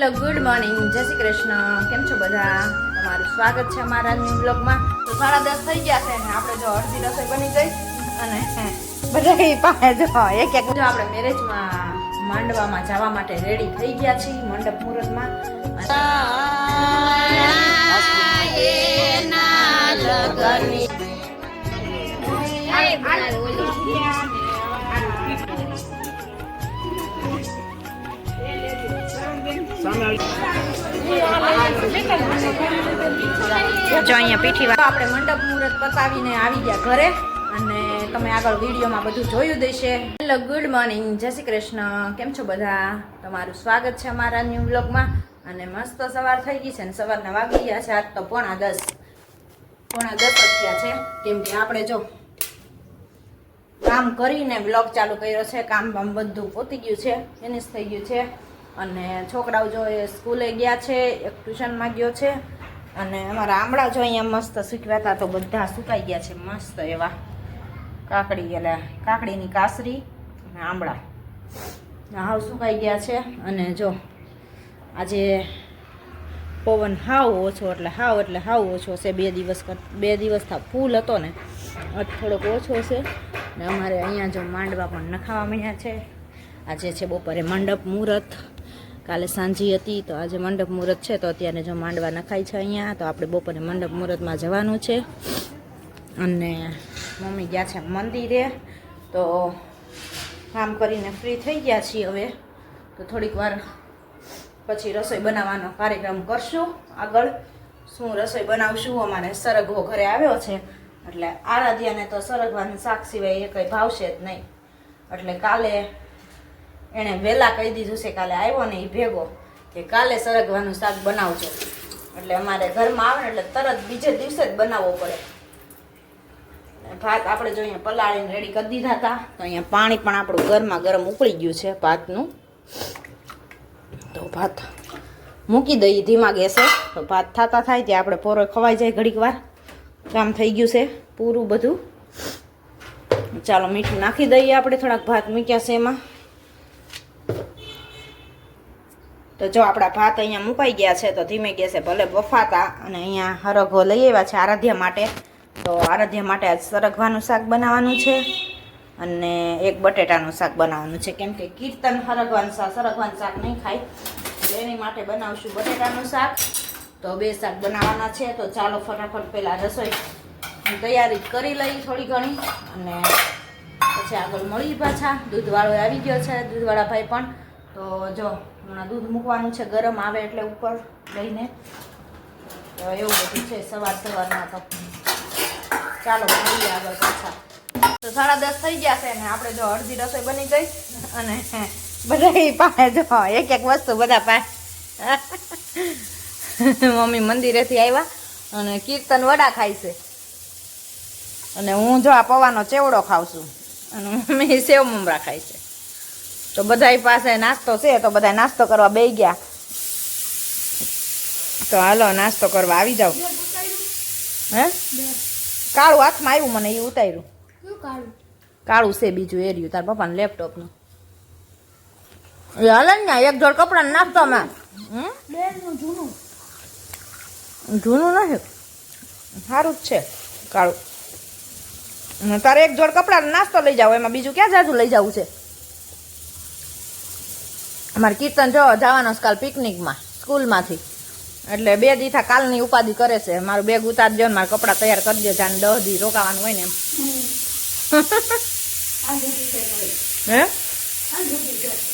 Hello good morning. જય શ્રી કૃષ્ણ. કેમ છો બધા? તમારું સ્વાગત છે અમારા ન્યૂ બ્લોગમાં તો સાડા દસ થઈ ગયા છે અને આપણે જો અડધી રસોઈ બની ગઈ. અને બધા પાસે જો એક એક જો આપણે મેરેજમાં માંડવામાં જવા માટે રેડી થઈ ગયા છીએ મંડપ મુહૂર્તમાં. જો અહીંયા પીઠી આપણે મંડપ મુહૂર્ત પતાવીને આવી ગયા ઘરે અને તમે આગળ વિડીયોમાં બધું જોયું દેશે હેલો ગુડ મોર્નિંગ જય શ્રી કૃષ્ણ. કેમ છો બધા? તમારું સ્વાગત છે અમારા ન્યૂ બ્લોગમાં અને મસ્ત સવાર થઈ ગઈ છે ને સવારના વાગી ગયા છે. આજ તો પોણા દસ. પોણા દસ જ છે. કેમ કે આપણે જો કામ કરીને બ્લોગ ચાલુ કર્યો છે. કામ બામ બધું પોતી ગયું છે. ફિનિશ થઈ ગયું છે. અને છોકરાઓ જો એ સ્કૂલે ગયા છે. એક ટ્યુશનમાં ગયો છે. અને અમારા આમળા જો અહીંયા મસ્ત સૂકવ્યા હતા તો બધા સુકાઈ ગયા છે મસ્ત એવા. કાકડી એટલે કાકડીની કાસરી અને આમળા. હાવ સુકાઈ ગયા છે અને જો આજે પવન હાવ ઓછો, એટલે હાવ એટલે હાવ ઓછો છે. બે દિવસ બે બે દિવસથી ફૂલ હતો ને થોડોક ઓછો છે. ને અમારે અહીંયા જો માંડવા પણ નખાવા મળ્યા છે. આજે છે બપોરે મંડપ મુહૂર્ત. કાલે સાંજી હતી, તો આજે મંડપ મુહૂર્ત છે, તો અત્યારે જો માંડવા નખાય છે અહીંયા, તો આપણે બપોરે મંડપ મુહૂર્તમાં જવાનું છે. અને મમ્મી ગયા છે મંદિરે, તો કામ કરીને ફ્રી થઈ ગયા છીએ હવે. તો થોડીક વાર પછી રસોઈ બનાવવાનો કાર્યક્રમ કરશું આગળ. શું રસોઈ બનાવશું? અમારે સરગવો ઘરે આવ્યો છે, એટલે આરાધ્યાને તો સરગવાનું શાક સિવાય એ કંઈ ભાવશે જ નહીં. એટલે કાલે એણે વહેલા કહી દીધું છે, કાલે આવ્યો ને એ ભેગો કે કાલે સરગવાનું શાક બનાવજો. એટલે અમારે ઘરમાં આવે ને એટલે તરત બીજે દિવસે જ બનાવવો પડે. ભાત આપણે જો અહીંયા પલાળીને રેડી કરી દીધા હતા, તો અહીંયા પાણી પણ આપણું ગરમા ગરમ ઉકળી ગયું છે ભાતનું. તો ભાત મૂકી દઈએ, ધીમા ગેસે. તો ભાત થતા થાય ત્યાં આપણે પોરો ખવાઈ જાય ઘડીક વાર. કામ થઈ ગયું છે પૂરું બધું. ચાલો મીઠું નાખી દઈએ આપણે, થોડાક ભાત મૂક્યા છે એમાં. તો જો આપણા ભાત અહીંયા મુકાઈ ગયા છે, તો ધીમે ગેસે ભલે બફાતા અને અહીંયા હરગવો લઈ આવ્યા છે આરાધ્યા માટે. તો આરાધ્યા માટે આજ સરગવાનું શાક બનાવવાનું છે અને એક બટેટાનું શાક બનાવવાનું છે. કેમ કે કીર્તન હરગવાનું શાક સરગવાનું શાક નહીં ખાય. એટલે એની માટે બનાવશું બટેટાનું શાક. તો બે શાક બનાવવાના છે, તો ચાલો ફટાફટ પહેલાં રસોઈ તૈયારી કરી લઈ થોડી ઘણી અને પછી આગળ મળી પાછા. દૂધવાળો આવી ગયો છે, દૂધવાળા ભાઈ પણ. તો જો હમણાં દૂધ મૂકવાનું છે, ગરમ આવે એટલે ઉપર લઈને. એવું બધું છે, સવાર સવારમાં તો. ચાલો ખાઈએ આગળ પાછા. તો સાડા દસ થઈ ગયા છે ને, આપણે જો અડધી રસોઈ બની ગઈ અને બધા પાસે જો એક એક વસ્તુ બધા પાસે. મમ્મી મંદિરેથી આવ્યા અને કીર્તન વડા ખાય છે. અને હું જો આ પવાનો ચેવડો ખાઉં છું. અને મમ્મી સેવ મમરા ખાય છે. તો બધા પાસે નાસ્તો છે તો બધા નાસ્તો કરવા બે ગયા. તો હાલો નાસ્તો કરવા આવી જાઓ. હે? કાળું હાથમાં આવ્યું મને એ ઉતાર્યું. કાળું? છે બીજું એર્યું તાર પપ્પાનું લેપટોપનું. એ હાલે ને એક જોડ કપડાં નાખતો મેં હમ? જૂનું. નથી સારું જ છે કાળું. તારે એક જોડ કપડાં નાસ્તો લઈ જાવ એમાં બીજું ક્યાં જાજુ લઈ જવું છે? અમારે કીર્તન જો જવાનો કાલ પિકનિકમાં સ્કૂલમાંથી. એટલે બે દીઠા કાલની ઉપાધિ કરે છે. મારું બેગ ઉતારજો ને મારા કપડાં તૈયાર કરી દેજો અને દહ દી રોકાવાનું હોય ને એમ. હે?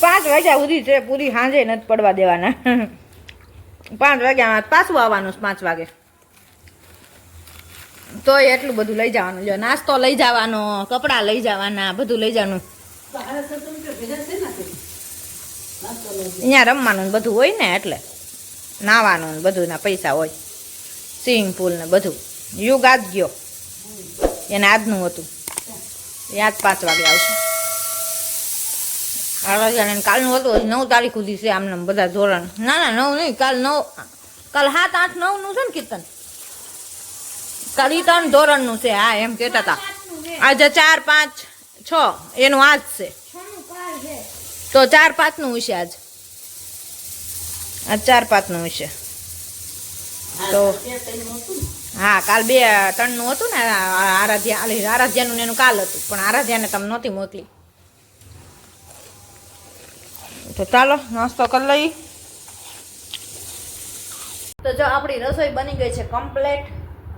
પાંચ વાગ્યા સુધી છે પૂરી સાંજે નથી પડવા દેવાના. પાંચ વાગ્યા પાછું આવવાનું છે પાંચ વાગે. તોય એટલું બધું લઈ જવાનું. જો નાસ્તો લઈ જવાનો કપડાં લઈ જવાના બધું લઈ જવાનું. અહીંયા રમવાનું બધું હોય ને એટલે નાવાનું ને બધું પૈસા હોય. સ્વિમિંગ પુલ ને બધું. યુગ આજ ગયો. એને આજનું હતું. યાદ પાંચ વાગે આવશે. કાલનું હતું નવ તારીખ સુધી છે આમને આમ બધા ધોરણ. ના ના, નવ નહીં, કાલ નવ, કાલ સાત, આઠ નવનું છે ને કીર્તન? કાલ એ ત્રણ ધોરણનું છે, હા, એમ કહેતા હતા. આજે ચાર, પાંચ, છ, એનું આજ છે. તો ચાર પાંચનું હશે આજ. આ ચાર પાંચનું હશે. તો હા કાલ બે ત્રણનું હતું ને આરાધ્યા આરાધ્યાનું એનું કાલ હતું પણ આરાધ્યાને તમે નહોતી મોકલી. તો ચાલો નાસ્તો કરી લઈ તો જો આપણી રસોઈ બની ગઈ છે કમ્પ્લેટ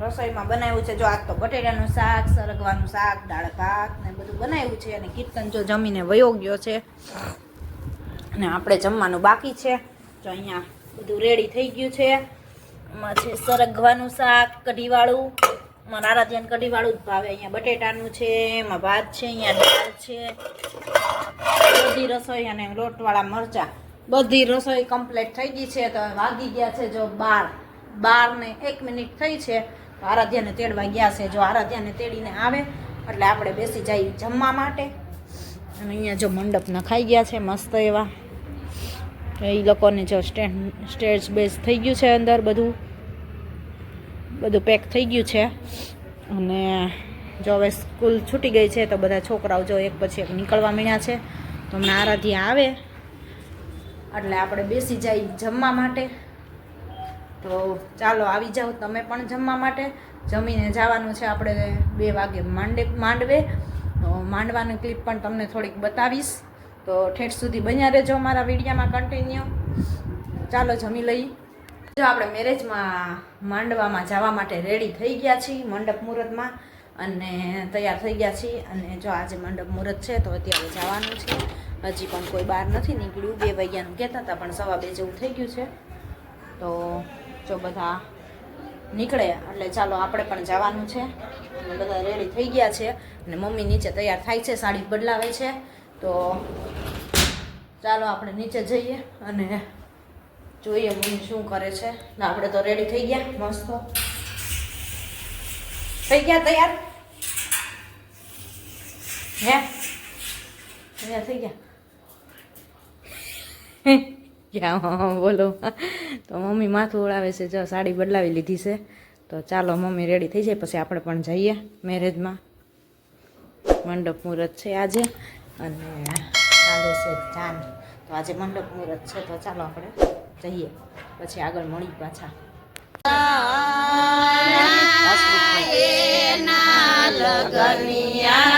રસોઈમાં બનાવ્યું છે. જો આજ તો બટેટાનું શાક, સરગવાનું શાક, દાળ ભાત ને બધું બનાવ્યું છે અને કીર્તન જો જમીને વયો ગયો છે અને આપણે જમવાનું બાકી છે. જો અહીંયા બધું રેડી થઈ ગયું છે. એમાં છે સરગવાનું શાક, કઢીવાળું. મારા નારાધ્યાન કઢીવાળું જ ભાવે. અહીંયા બટેટાનું છે, એમાં ભાત છે, અહીંયા દાળ છે. બધી રસોઈ અને લોટવાળા મરચા. બધી રસોઈ કમ્પ્લીટ થઈ ગઈ છે. તો વાગી ગયા છે જો બાર. બાર ને એક મિનિટ થઈ છે. આરાધ્યાને તેડવા ગયા છે. જો આરાધ્યાને તેડીને આવે, એટલે આપણે બેસી જઈએ જમવા માટે. અને અહીંયા જો મંડપ નખાઈ ગયા છે મસ્ત એવા. એ લોકોને જો સ્ટેન્ડ, સ્ટેજ બેઝ થઈ ગયું છે અંદર બધું. બધું પેક થઈ ગયું છે. અને જો હવે સ્કૂલ છૂટી ગઈ છે તો બધા છોકરાઓ જો એક પછી એક નીકળવા મળ્યા છે. તો હમણાં આરાધ્યા આવે. એટલે આપણે બેસી જઈએ જમવા માટે. તો ચાલો આવી જાઓ તમે પણ જમવા માટે. જમીને જવાનું છે આપણે બે વાગે માંડે માંડવે. માંડવાની ક્લિપ પણ તમને થોડીક બતાવીશ. તો ઠેઠ સુધી બન્યા રહેજો મારા વિડીયામાં કન્ટિન્યુ ચાલો જમી લઈ જો આપણે મેરેજમાં માંડવામાં જવા માટે રેડી થઈ ગયા છીએ મંડપ મુહૂર્તમાં અને તૈયાર થઈ ગયા છીએ. અને જો આજે મંડપ મુહૂર્ત છે તો અત્યારે જવાનું છે. હજી પણ કોઈ બહાર નથી નીકળ્યું. બે વાગ્યાનું કહેતા હતા પણ સવા બે જેવું થઈ ગયું છે. તો જો બધા નીકળે, એટલે ચાલો આપણે પણ જવાનું છે. અને બધા રેડી થઈ ગયા છે અને મમ્મી નીચે તૈયાર થાય છે, સાડી બદલાવે છે. તો ચાલો આપણે નીચે જઈએ અને જોઈએ મમ્મી શું કરે છે. ને, આપણે તો રેડી થઈ ગયા, મસ્ત. થઈ ગયા તૈયાર? હે? તૈયાર થઈ ગયા? ક્યાં બોલો. તો મમ્મી માથું ઓળાવે છે, જો સાડી બદલાવી લીધી છે. તો ચાલો, મમ્મી રેડી થઈ જાય, પછી આપણે પણ જઈએ મેરેજમાં મંડપ મુહૂર્ત છે આજે. અને કાલે છે ચાન તો આજે મંડપ મુહૂર્ત છે, તો ચાલો આપણે જઈએ. પછી આગળ મળી પાછા. પાંચ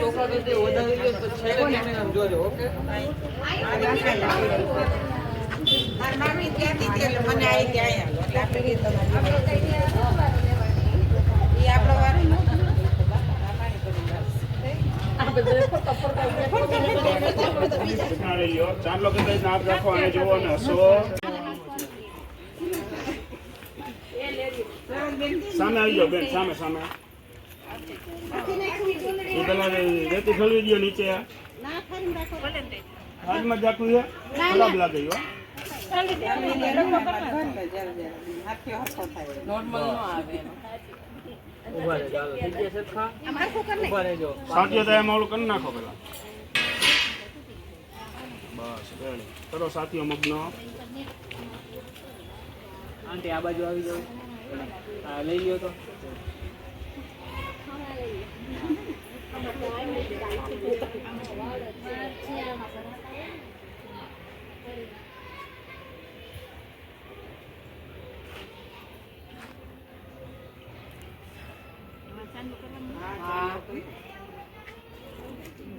ચોખા કરી દો વધારી દો તો છેલ્લે કેમેરા આમ જોજો, ઓકે? મારી લ્યો ચાંદલો કે દઈ નાક રાખો અને જુઓ ને હસો સામે આવી જાઓ, બેન, સામે સામે. એ પેલા રેતી ઠલવી દો નીચે હાથમાં જાતું છે? ખરાબ લાગે હો. ગયા તો એમાં ઓલું કરી નાખો પેલા. બસ કરો સાથીઓ મગનો. આંટી આ બાજુ આવી જાવ લઈ લ્યો તો.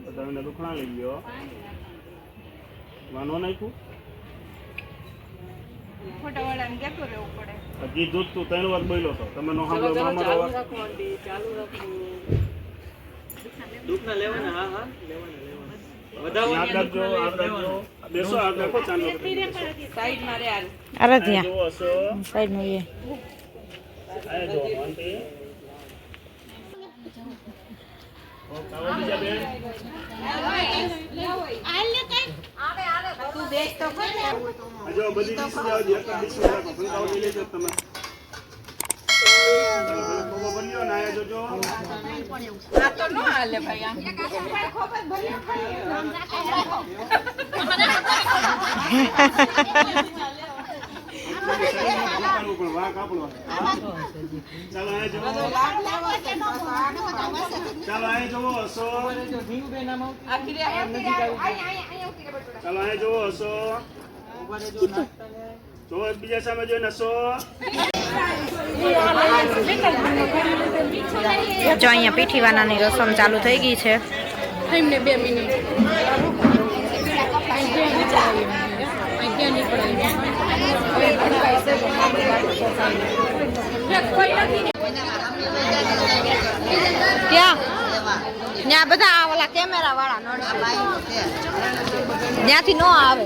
બધાને દુખણા લઈ ગયો. વાનો નાખ્યું હજી દૂધ તું ત્રણ વાર બોલ્યો તો. તમે નો સાંભળો ચાલો રાખો ચાલુ રાખો. દૂધના લેવાના? હા હા. લેવાના. લેવાના ના આયા જોજો. આ તો ન બીજા ભાઈ આ. જાવ વાહ કાપડો ચાલો આયા જુઓ હસો. ચાલો આયા જુઓ હસો જો એકબીજા સામે જોઈને હસો. જો અહીંયા પીઠીવાનાની રસમ ચાલુ થઈ ગઈ છે. ક્યાં? ત્યાં બધા આ ઓલા કેમેરા વાળા ત્યાંથી ન આવે.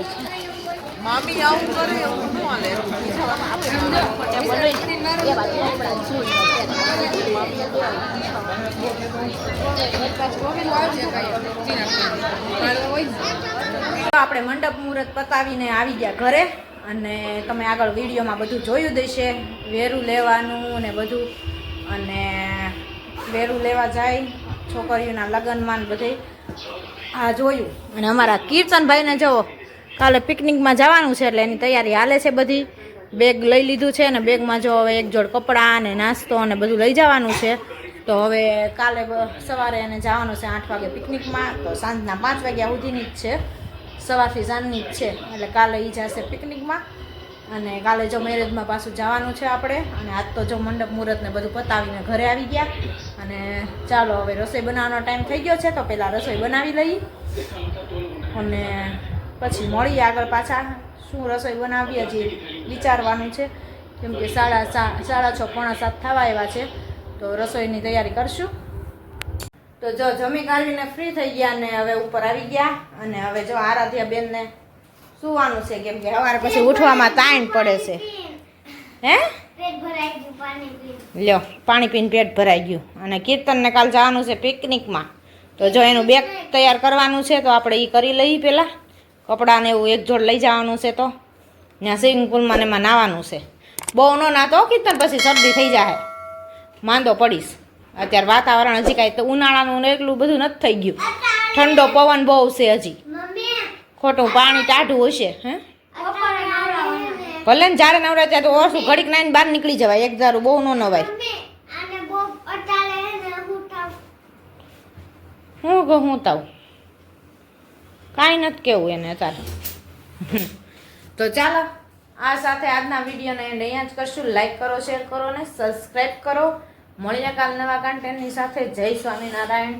આપણે મંડપ મુહૂર્ત પતાવીને આવી ગયા ઘરે અને તમે આગળ વિડીયોમાં બધું જોયું દેશે વેરું લેવાનું ને બધું. અને વેરું લેવા જાય, છોકરીઓના લગ્નમાં બધે. આ જોયું. અને અમારા કીર્તનભાઈને જવો કાલે પિકનિકમાં જવાનું છે એટલે એની તૈયારી હાલે છે બધી. બેગ લઈ લીધું છે અને બેગમાં જો હવે એક જોડ કપડાં ને નાસ્તો અને બધું લઈ જવાનું છે. તો હવે કાલે સવારે એને જવાનું છે આઠ વાગે પિકનિકમાં. તો સાંજના પાંચ વાગ્યા સુધીની જ છે. સવારથી સાંજની જ છે. એટલે કાલે એ જશે પિકનિકમાં. અને કાલે જો મેરેજમાં પાછું જવાનું છે આપણે. અને આજ તો જો મંડપ મુહૂર્તને બધું પતાવીને ઘરે આવી ગયા. અને ચાલો હવે રસોઈ બનાવવાનો ટાઈમ થઈ ગયો છે તો પહેલાં રસોઈ બનાવી લઈ. અને પછી મળીએ આગળ પાછા. શું રસોઈ બનાવીએ હજી? વિચારવાનું છે. કેમ કે સાડા સાડા છ પોણા સાત થવા આવ્યા છે. તો રસોઈની તૈયારી કરશું. તો જો જમી કાઢીને ફ્રી થઈ ગયા ને હવે ઉપર આવી ગયા. અને હવે જો આરાધ્યા બેનને સુવાનું છે. કેમ કે સવારે પછી ઉઠવામાં તાણ પડે છે. હે? લ્યો પાણી પીને પેટ ભરાઈ ગયું. અને કીર્તનને કાલ જવાનું છે પિકનિકમાં. તો જો એનું બેગ તૈયાર કરવાનું છે તો આપણે એ કરી લઈએ પહેલાં. કપડાને એવું એક જોડ લઈ જવાનું છે તો. ત્યાં સ્વિમિંગ પુલમાં ને એમાં નાવાનું છે. બહુ ન નાતો કીર્તન, પછી શરદી થઈ જાય માંદો પડીશ. અત્યારે વાતાવરણ હજી કાંઈ તો ઉનાળાનું એટલું બધું નથી થઈ ગયું. ઠંડો પવન બહુ છે હજી. ખોટું પાણી ટાઢું હશે, હે? ભલે ને જ્યારે નવરા ત્યાં તો ઓછું ઘડીક નાઈને બહાર નીકળી જવાય. એક ધારું બહુ ન નવાય. હું કહું, હું તાવ. કાંઈ નથી કેવું એને અત્યારે. તો ચાલો. આ સાથે આજના વિડીયોને એન્ડ અહીંયા જ કરશું. લાઇક કરો શેર કરો ને સબસ્ક્રાઈબ કરો. મળીએ કાલ નવા કન્ટેન્ટની સાથે. જય સ્વામિનારાયણ.